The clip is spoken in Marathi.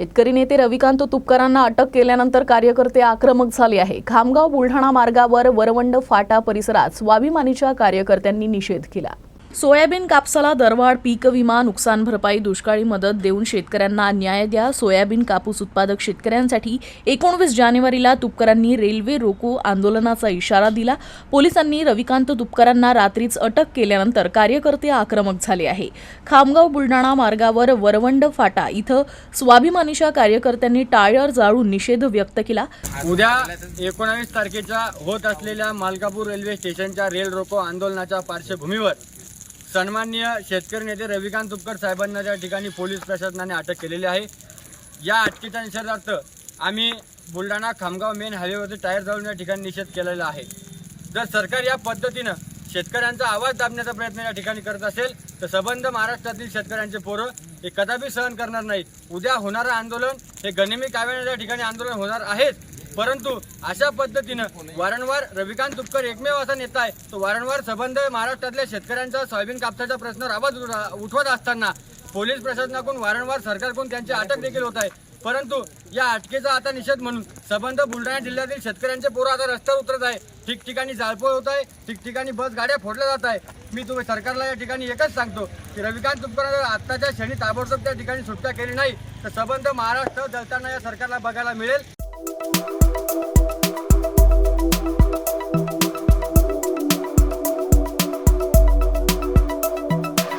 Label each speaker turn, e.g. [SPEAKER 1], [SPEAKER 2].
[SPEAKER 1] शेतकरी नेते रविकांत तुपकरांना अटक केल्यानंतर कार्यकर्ते आक्रमक झाले आहे. खामगाव बुलढाणा मार्गावर वरवंड फाटा परिसरात स्वाभिमानीच्या कार्यकर्त्यांनी निषेध केला. सोयाबीन कापसाला दरवाढ पीक विमा नुकसान भरपाई दुष्काळी मदत देऊन शेतकऱ्यांना न्याय द्या. सोयाबीन कापूस उत्पादक शेतकऱ्यांसाठी एकोणवीस जानेवारीला तुपकरांनी रेल्वे रोको आंदोलनाचा इशारा दिला. पोलिसांनी रविकांत तुपकरांना रात्रीच अटक केल्यानंतर कार्यकर्ते आक्रमक झाले आहे. खामगाव बुलढाणा मार्गावर वरवंड फाटा इथं स्वाभिमानीच्या कार्यकर्त्यांनी टायर जाळून निषेध व्यक्त केला.
[SPEAKER 2] उद्या एकोणावीस तारखेच्या होत असलेल्या मालकापूर रेल्वे स्टेशनच्या रेल रोको आंदोलनाच्या पार्श्वभूमीवर सन्माननीय शेतकरी नेते रविकांत तुपकर साहेबांना त्या ठिकाणी पोलीस प्रशासनाने अटक केलेली आहे. या अटकेच्या निषेधार्थ आम्ही बुलढाणा खामगाव मेन हायवेवरती टायर जाऊन या ठिकाणी निषेध केलेला आहे. जर सरकार या पद्धतीनं शेतकऱ्यांचा आवाज दाबण्याचा प्रयत्न या ठिकाणी करत असेल तर सबंध महाराष्ट्रातील शेतकऱ्यांचे पोरं हे कदापि सहन करणार नाहीत. उद्या होणारं आंदोलन हे गनिमी काव्याने या ठिकाणी आंदोलन होणार आहेच. परंतु अशा पद्धतीनं वारंवार रविकांत तुपकर एकमेव असा नेता आहे. तो वारंवार संबंध महाराष्ट्रातल्या शेतकऱ्यांचा सोयाबीन कापसाच्या प्रश्नावर आवाज उठ- उठवत असताना पोलीस प्रशासनाकडून वारंवार सरकारकडून त्यांची अटक देखील होत आहे. परंतु या अटकेचा आता निषेध म्हणून संबंध बुलढाणा जिल्ह्यातील शेतकऱ्यांचे पोरं आता रस्त्यावर उतरत आहे. ठिकठिकाणी जाळपोळ होत आहे. ठिकठिकाणी बस गाड्या फोडल्या जात आहे मी तुम्ही सरकारला या ठिकाणी एकच सांगतो की रविकांत तुपकरांना जर आत्ताच्या क्षणी ताबडतोब त्या ठिकाणी सुटका केली नाही. तर संबंध महाराष्ट्र जळताना या सरकारला बघायला मिळेल. Thank you.